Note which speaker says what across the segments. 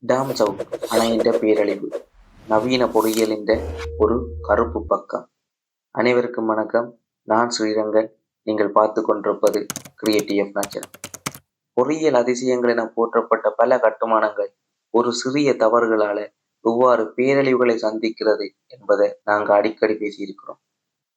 Speaker 1: Tom Chowk அணையின்ற பேரழிவு. நவீன பொறியியலின்ற ஒரு கருப்பு பக்கம். அனைவருக்கும் வணக்கம். நான் ஸ்ரீரங்கன். நீங்கள் பார்த்து கொண்டிருப்பது கிரியேட்டிவ் நச்சரம் பொறியியல் அதிசயங்கள் என போற்றப்பட்ட பல கட்டுமானங்கள் ஒரு சிறிய தவறுகளால எவ்வாறு பேரழிவுகளை சந்திக்கிறது என்பதை நாங்கள் அடிக்கடி பேசியிருக்கிறோம்.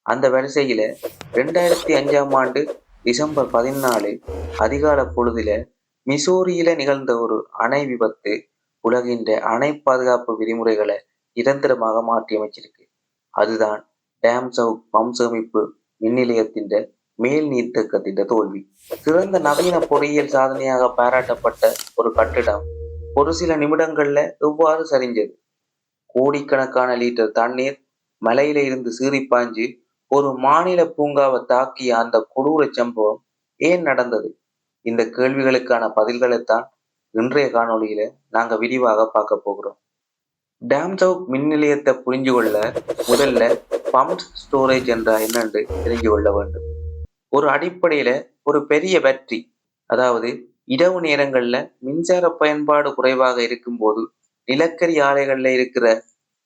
Speaker 1: அந்த வரிசையில ரெண்டாயிரத்தி அஞ்சாம் ஆண்டு டிசம்பர் பதினாலு அதிகால பொழுதுல மிசோரியில நிகழ்ந்த ஒரு அணை விபத்து உலகின்ற அணை பாதுகாப்பு விதிமுறைகளை நிரந்தரமாக மாற்றியமைச்சிருக்கு. அதுதான் டேம் சவு பம்ப் சேமிப்பு மேல் நீர்த்தக்கத்தின் தோல்வி. சிறந்த நவீன பொறியியல் சாதனையாக பாராட்டப்பட்ட ஒரு கட்டிடம் ஒரு சில நிமிடங்கள்ல எவ்வாறு சரிஞ்சது கோடிக்கணக்கான லிட்டர் தண்ணீர் மலையில இருந்து சீறி பாய்ஞ்சு ஒரு மாநில பூங்காவை தாக்கிய அந்த கொடூர சம்பவம் ஏன் நடந்தது? இந்த கேள்விகளுக்கான பதில்களைத்தான் இன்றைய காணொளியில நாங்க விரிவாக பார்க்க போகிறோம். டேம் சவுக் மின் நிலையத்தை புரிஞ்சு கொள்ள முதல்ல பம்ப் ஸ்டோரேஜ் என்றால் என்னென்று தெரிஞ்சு கொள்ள வேண்டும். ஒரு அடிப்படையில ஒரு பெரிய பேட்டரி அதாவது இரவு நேரங்கள்ல மின்சார பயன்பாடு குறைவாக இருக்கும்போது நிலக்கரி ஆலைகள்ல இருக்கிற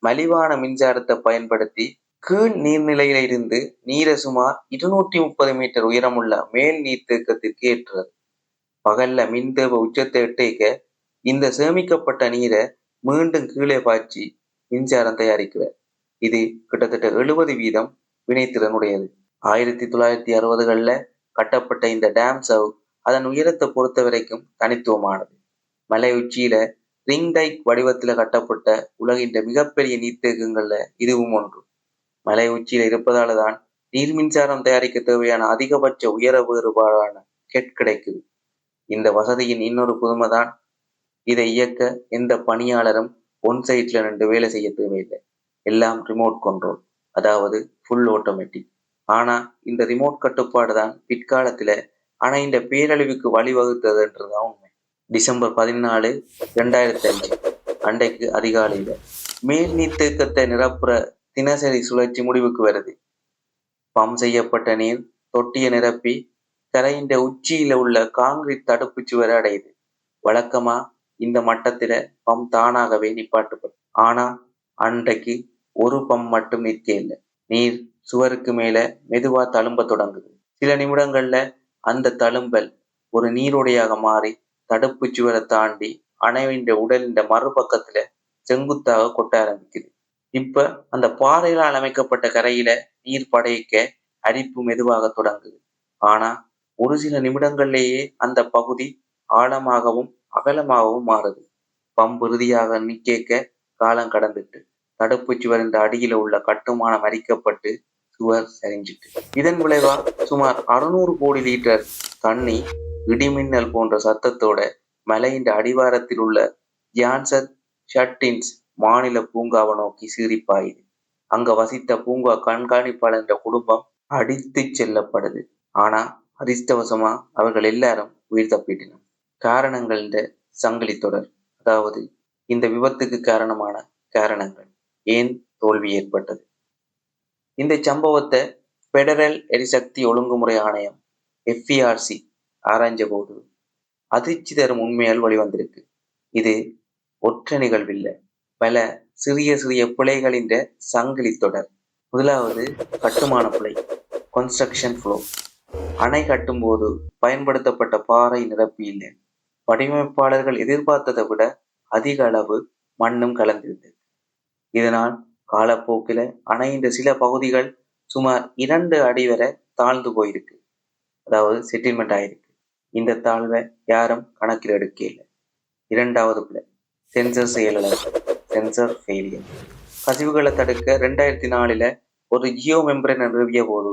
Speaker 1: மலிவான மின்சாரத்தை பயன்படுத்தி கீழ் நீர்நிலையில இருந்து நீரை சுமார் இருநூற்றி முப்பது மீட்டர் உயரமுள்ள மேல் நீர்த்தேக்கத்திற்கு ஏற்றுறது. பகல்ல மின் தேவை உச்சத்தை எட்டேக்க இந்த சேமிக்கப்பட்ட நீரை மீண்டும் கீழே பாய்ச்சி மின்சாரம் தயாரிக்கிறார். இது கிட்டத்தட்ட எழுபது வீதம் வினைத்திறனுடையது. ஆயிரத்தி தொள்ளாயிரத்தி அறுபதுகளில் கட்டப்பட்ட இந்த டேம் சவ் அதன் உயரத்தை பொறுத்த வரைக்கும் தனித்துவமானது. மலை உச்சியில ரிங் டைக் வடிவத்துல கட்டப்பட்ட உலகின் மிகப்பெரிய நீர்த்தேக்கங்கள்ல இதுவும் ஒன்று. மலை உச்சியில இருப்பதால தான் நீர் மின்சாரம் தயாரிக்க தேவையான அதிகபட்ச உயர வேறுபாடான கெட் கிடைக்குது. இந்த வசதியின் இன்னொரு புதுமை தான் இதை இயக்க எந்த பணியாளரும் ஒன் சைட்ல நின்று வேலை செய்ய தேவையில்லை எல்லாம் ரிமோட் கண்ட்ரோல் அதாவது ஃபுல் ஆட்டோமேட்டிக் ஆனா இந்த ரிமோட் கட்டுப்பாடு தான் பிற்காலத்துல அணைந்த பேரழிவுக்கு வழிவகுத்ததுன்றதுதான் உண்மை. டிசம்பர் பதினாலு ரெண்டாயிரத்தி அஞ்சு அன்றைக்கு அதிகாலையில மேல் நீர்த்தேக்கத்தை நிரப்புற தினசரி சுழற்சி முடிவுக்கு வருது. பம்ப் செய்யப்பட்ட நீர் தொட்டியை நிரப்பி கரையின் உச்சியில உள்ள காங்கிரீட் தடுப்பு சுவர் அடையுது. வழக்கமா இந்த மட்டத்துல பம் தானாகவே நிப்பாட்டுப்படும். ஆனா அன்றைக்கு ஒரு பம் மட்டும் நிற்க இல்லை. நீர் சுவருக்கு மேல மெதுவா தழும்ப தொடங்குது. சில நிமிடங்கள்ல அந்த தழும்பல் ஒரு நீரோடையாக மாறி தடுப்பு சுவரை தாண்டி அணைவின் உடலின் மறுபக்கத்துல செங்குத்தாக கொட்ட ஆரம்பிக்குது. இப்ப அந்த பாறைகளால் அமைக்கப்பட்ட கரையில நீர் படைக்க அரிப்பு மெதுவாக தொடங்குது. ஆனா ஒரு சில நிமிடங்கள்லேயே அந்த பகுதி ஆழமாகவும் அகலமாகவும் மாறுது. பம்பு இறுதியாக நிக்கேக்க காலம் கடந்துட்டு தடுப்பு சுவரின் அடியில உள்ள கட்டுமானம் அரிக்கப்பட்டு சுவர் சரிஞ்சிட்டு. இதன் விளைவா சுமார் அறுநூறு கோடி லிட்டர் தண்ணி இடிமின்னல் போன்ற சத்தத்தோட மலையின் அடிவாரத்தில் உள்ள ஜான்சர் ஷட்டின்ஸ் மாநில பூங்காவை நோக்கி சீரிப்பாயுது. அங்க வசித்த பூங்கா கண்காணிப்பாளர் என்ற குடும்பம் அடித்து செல்லப்படுது. ஆனா அதிர்ஷ்டவசமா அவர்கள் எல்லாரும் உயிர் தப்பிட்டனர். காரணங்கள் சங்கிலி தொடர். அதாவது இந்த விபத்துக்கு காரணமான காரணங்கள். ஏன் தோல்வி ஏற்பட்டது? இந்த சம்பவத்தை பெடரல் எரிசக்தி ஒழுங்குமுறை ஆணையம் எஃப்இஆர்சி ஆராய்ஞ்ச போது அதிர்ச்சி தரும் உண்மையால் வெளிவந்திருக்கு. இது ஒற்ற நிகழ்வில்லை. பல சிறிய சிறிய பிழைகளின் சங்கிலி தொடர். முதலாவது கட்டுமான பிழை கன்ஸ்ட்ரக்ஷன் ஃப்ளோ அணை கட்டும்போது பயன்படுத்தப்பட்ட பாறை நிரப்பி வடிவமைப்பாளர்கள் எதிர்பார்த்ததை விட அதிக அளவு மண்ணும் கலந்திருந்தது. இதனால் காலப்போக்கில அணையின் சில பகுதிகள் சுமார் இரண்டு அடி வரை தாழ்ந்து போயிருக்கு. அதாவது செட்டில்மெண்ட் ஆயிருக்கு. இந்த தாழ்வை யாரும் கணக்கில் எடுக்க இல்லை இரண்டாவது பிள்ளை சென்சர் செயலிழப்பு சென்சர் ஃபெயிலியர் கசிவுகளை தடுக்க ரெண்டாயிரத்தி நாலுல ஒரு ஜியோ மெம்பரை நிறுவிய போது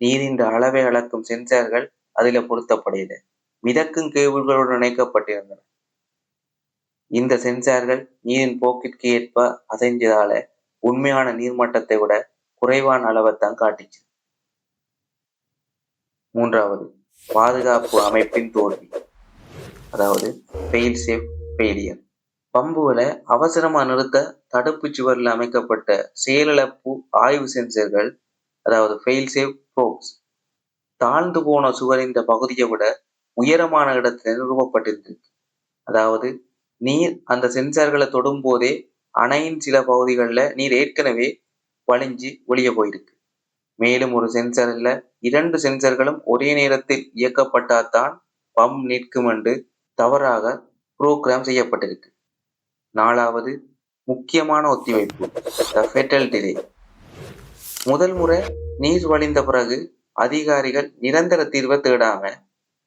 Speaker 1: நீரின் அளவை அளக்கும் சென்சார்கள் அதில் பொருத்தப்படையது மிதக்கும் கேபிள்களோடு இணைக்கப்பட்டிருந்தன. இந்த சென்சார்கள் நீரின் போக்கிற்கு ஏற்ப அசைஞ்சதால உண்மையான நீர்மட்டத்தை விட குறைவான அளவைத்தான் காட்டிச்சு. மூன்றாவது பாதுகாப்பு அமைப்பின் தோல்வி. அதாவது ஃபெயில் சேஃப் ஃபெயிலியர் பம்புகளை அவசரமா நிறுத்த தடுப்பு சுவரில் அமைக்கப்பட்ட செயலிழப்பு ஆய்வு சென்சர்கள் அதாவது ஃபெயில் சேவ் ப்ரோப்ஸ் தாழ்ந்து போன சுவரின் பகுதியை விட உயரமான இடத்தில் நிறுவப்பட்டிருந்தது அதாவது நீர் அந்த சென்சார்களை தொடும் போதே அணையின் சில பகுதிகளில் நீர் ஏற்கனவே வழிஞ்சு ஒளிய போயிருக்கு. மேலும் ஒரு சென்சாரில் இரண்டு சென்சர்களும் ஒரே நேரத்தில் இயக்கப்பட்டால்தான் பம்ப் நிற்கும் என்று தவறாக புரோகிராம் செய்யப்பட்டிருக்கு. நாலாவது முக்கியமான ஒத்திவைப்பு த ஃபெட்டல் டிலே முதல் முறை நீர் வழிந்த பிறகு அதிகாரிகள் நிரந்தர தீர்வை தேடாம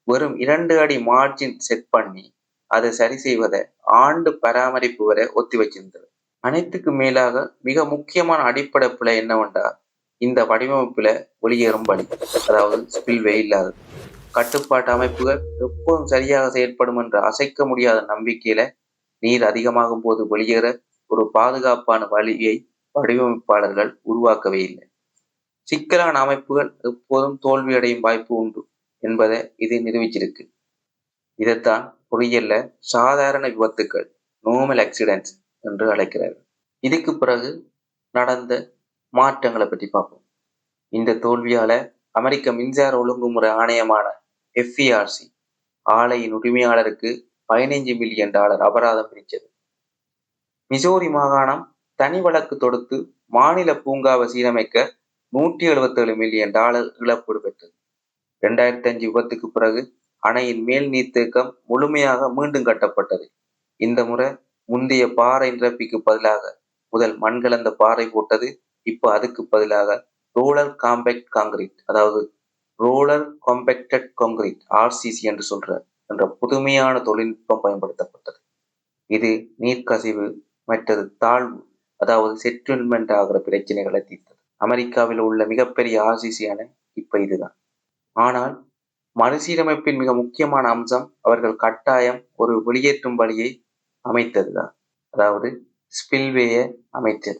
Speaker 1: வெறும் இரண்டு அடி மார்ஜின் செட் பண்ணி அதை சரி செய்வதை ஆண்டு பராமரிப்பு வரை ஒத்தி வச்சிருந்தது. அனைத்துக்கு மேலாக மிக முக்கியமான அடிப்படை பிழை என்னவென்றா இந்த வடிவமைப்புல வெளியேறும் பணி. அதாவது ஸ்பில்வே இல்லாதது. கட்டுப்பாட்டு அமைப்புகள் எப்போதும் சரியாக செயல்படும் என்று அசைக்க முடியாத நம்பிக்கையில நீர் அதிகமாகும் போது வெளியேற ஒரு பாதுகாப்பான வழியை வடிவமைப்பாளர்கள் உருவாக்கவே இல்லை. சிக்கலான அமைப்புகள் எப்போதும் தோல்வியடையும் வாய்ப்பு உண்டு என்பதை இது நிரூபிச்சிருக்கு. இதைத்தான் பொறியியல்ல சாதாரண விபத்துக்கள் நோமல் ஆக்சிடென்ட்ஸ் என்று அழைக்கிறார்கள். இதுக்கு பிறகு நடந்த மாற்றங்களை பற்றி பார்ப்போம். இந்த தோல்வியால அமெரிக்க மின்சார ஒழுங்குமுறை ஆணையமான எஃப்இஆர்சி ஆலையின் உரிமையாளருக்கு பதினைஞ்சு மில்லியன் டாலர் அபராதம் பிடித்தது மிசோரி மாகாணம் தனி வழக்கு தொடுத்து மாநில பூங்காவை சீரமைக்க நூற்றி எழுபத்தேழு மில்லியன் டாலர் இழப்பீடு பெற்றது. இரண்டாயிரத்தி அஞ்சு விபத்துக்கு பிறகு அணையின் மேல் நீர்த்தேக்கம் முழுமையாக மீண்டும் கட்டப்பட்டது. இந்த முறை முந்தைய பாறை நிரப்பிக்கு பதிலாக முதல் மண் கலந்த பாறை போட்டது இப்போ அதுக்கு பதிலாக ரோலர் காம்பேக்ட் காங்கிரீட் அதாவது ரோலர் காம்பேக்டட் காங்கிரீட் ஆர்சிசி என்று சொல்ற என்ற புதுமையான தொழில்நுட்பம் பயன்படுத்தப்பட்டது. இது நீர்க்கசிவு மற்றது தாழ்வு அதாவது செட்டில்மெண்ட் ஆகிற பிரச்சனைகளை தீர்த்தது. அமெரிக்காவில் உள்ள மிகப்பெரிய ஆர்சிசி அணை இப்ப இதுதான். ஆனால் மறுசீரமைப்பின் மிக முக்கியமான அம்சம் அவர்கள் கட்டாயம் ஒரு வெளியேற்றும் வழியை அமைத்ததுதான். அதாவது ஸ்பில்வேயை அமைத்தது.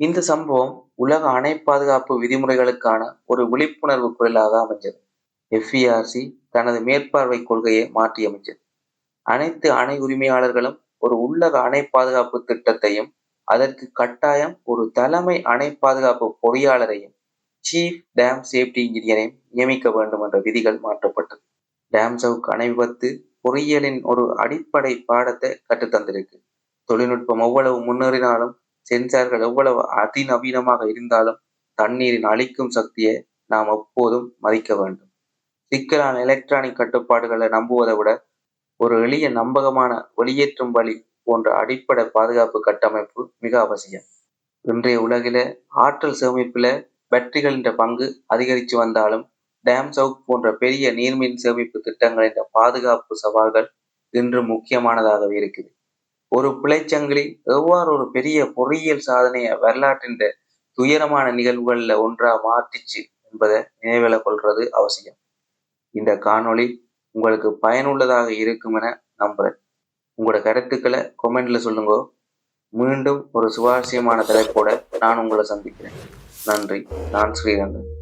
Speaker 1: இந்த சம்பவம் உலக அணை பாதுகாப்பு விதிமுறைகளுக்கான ஒரு விழிப்புணர்வு குரலாக அமைஞ்சது. எஃப்இஆர்சி தனது மேற்பார்வை கொள்கையை மாற்றியமைச்சது அனைத்து அணை உரிமையாளர்களும் ஒரு உள்ளக அணை பாதுகாப்பு திட்டத்தையும் அதற்கு கட்டாயம் ஒரு தலைமை அணை பாதுகாப்பு பொறியாளரையும் சீஃப் டேம் சேஃப்டி இன்ஜினியரையும் நியமிக்க வேண்டும் என்ற விதிகள் மாற்றப்பட்டது. டேம் சவுக் அணை விபத்து பொறியியலின் ஒரு அடிப்படை பாடத்தை கற்றுத்தந்திருக்கு. தொழில்நுட்பம் எவ்வளவு முன்னேறினாலும் சென்சார்கள் எவ்வளவு அதிநவீனமாக இருந்தாலும் தண்ணீரின் அழிக்கும் சக்தியை நாம் எப்போதும் மதிக்க வேண்டும். சிக்கலான எலக்ட்ரானிக் கட்டுப்பாடுகளை நம்புவதை விட ஒரு எளிய நம்பகமான வெளியேற்றும் வழி போன்ற அடிப்படை பாதுகாப்பு கட்டமைப்பு மிக அவசியம். இன்றைய உலகில ஆற்றல் சேமிப்புல பேட்டரிகளின் பங்கு அதிகரித்து வந்தாலும் டேம் சவுக் போன்ற பெரிய நீர்மின் சேமிப்பு திட்டங்களின் பாதுகாப்பு சவால்கள் இன்று முக்கியமானதாகவே இருக்குது. ஒரு பிழைச்சங்கிலி எவ்வாறு ஒரு பெரிய பொறியியல் சாதனையை வரலாற்றின் துயரமான நிகழ்வுகளில் ஒன்றா மாற்றிச்சு என்பதை நினைவில் கொள்வது அவசியம். இந்த காணொளி உங்களுக்கு பயனுள்ளதாக இருக்கும் என நம்புறேன். உங்களோட கருத்துக்களை கொமெண்ட்ல சொல்லுங்க. மீண்டும் ஒரு சுவாரஸ்யமான தலைப்போட நான் உங்களை சந்திக்கிறேன். நன்றி. நான் ஸ்ரீரங்கன்